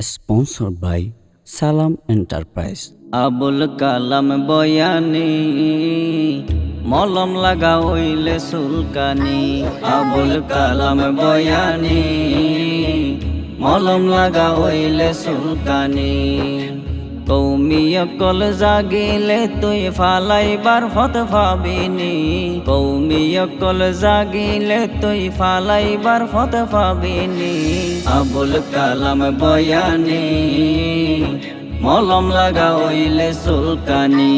sponsored by Salam Enterprise. Abul Kalam বয়ানি, মলম লাগা হইলে সুলকানি আবুল কালাম বয়ানি, মলম লাগা হইলে সুলকানি কৌমিয় কল জাগিলে তুই ফালাইবার ফত ভাবিনি কৌমিয় কল জাগিলে তুই ফালাইবার ফত ভাবিনি আবুল কালাম বয়ানি, মলম লাগা সুলকানি।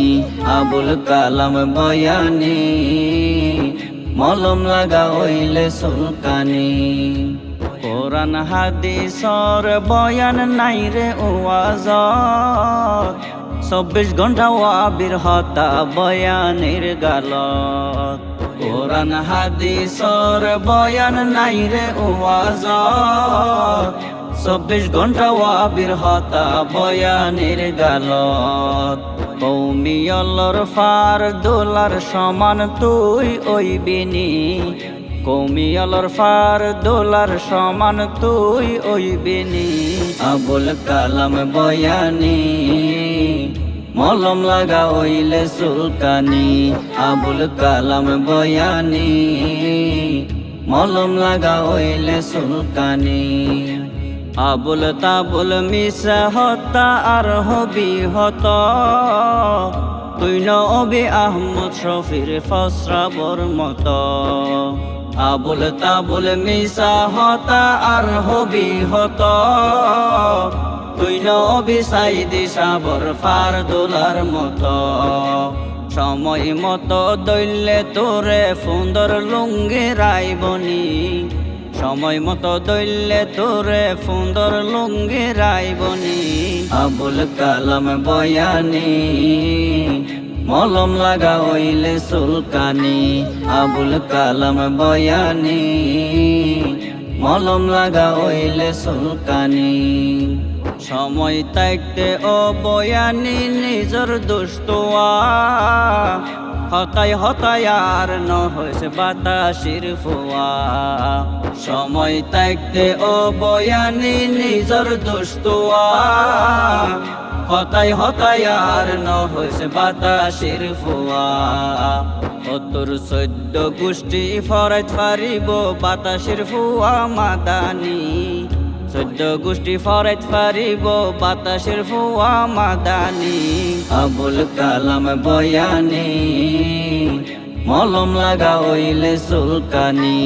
আবুল কালাম বয়ানি, মলম লাগা সুলকানি। কোরআন হাদিসর বয়ান নাই রে ওয়াজ। চব্বিশ ঘণ্টা ওয়াবির হতা বয়ানের গালত কোরআন হাদিসর বয়ান নাই রে ওয়াজ। চব্বিশ ঘণ্টা ওয়াবির হতা বয়ানের গালত কৌমিয়লর ফার দোলার সমান তুই ওই বিনি কৌমিয়লর ফার দোলার সমান তুই ওই বিনি আবুল কালাম বয়ানি, মলম লাগা হইলে সুলকানি। আবুল কালাম বয়ানি, মলম লাগা হইলে সুলকানি। আবুল তাবুল মিশা হতা আর হবি হত। তুই নবি আহমদ শফির ফসরাবর মত। আবুল তাবুল মিশা হতা আর হবি হত। তুই নবি সাইদি সাবর ফার দোলার মত। সময় মতো দৈলে তোরে সুন্দর লুঙ্গি রাইবনি। সময় মতো দৈলে তোরে সুন্দর লুঙ্গি রাইবনি। আবুল কালাম বয়ানি মলম লাগা হইলে সুলকানি, আবুল কালাম বয়ানি। মলম লাগা হইলে সুলকানি, সময় তাইতে ও বয়ানি নিজর হতাই হতাই আর ন হয়েছে বাতাসির ফুয়া। সময় তাইতে ও বয়ানি নিজর দুস্তোয়া হতাই হতাই আর ন হয়েছে বাতাসির ফুয়া। অতর সদ্য গোষ্ঠী ফরাইত পারিব বাতাসের ফুয়া মাদানি। সদ্য গোষ্ঠী ফরাইত পারিব বাতাসের ফুয়া মাদানি। আবুল কালাম বয়ানি, মলম লাগা হইলে সুলকানি।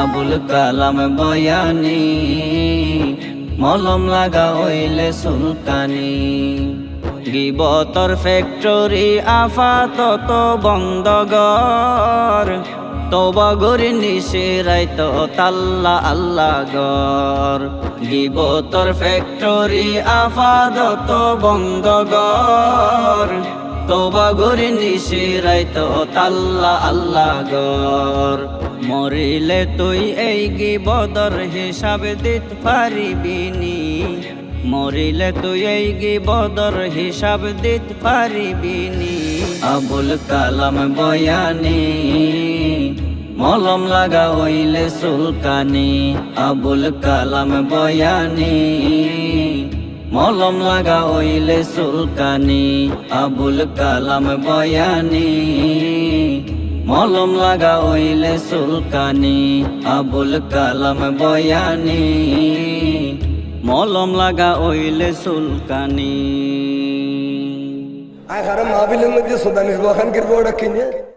আবুল কালাম বয়ানি। মলম লাগা হইলে সুলকানি গিবতর ফ্যাক্টরি আফাতত বন্ধগর তবা গরি নিশে রাইত তাল্লা আল্লাহ গর গিবতর ফ্যাক্টরি আফাদত বন্ধগর তবা গরি নিশে রাইত তাল্লা আল্লাহ গর। মরিলে তুই এই গিবদর হিসাব দিত পারিবিনি মরিলে তুই এই গিবদর হিসাব দিত পারিবিনি আবুল কালাম বয়ানি, মলম লাগা হইলে সুলকানি। আবুল কালাম বয়ানি মলম লাগা হইলে সুলকানি, আবুল কালাম বয়ানি। মলম লাগা হইলে সুলকানি, আবুল কালাম বয়ানি। মলম লাগা হইলে সুলকানি। হারাম মাহবিলের মধ্যে সুদানিস বখান কিরবো ওটা কিনে।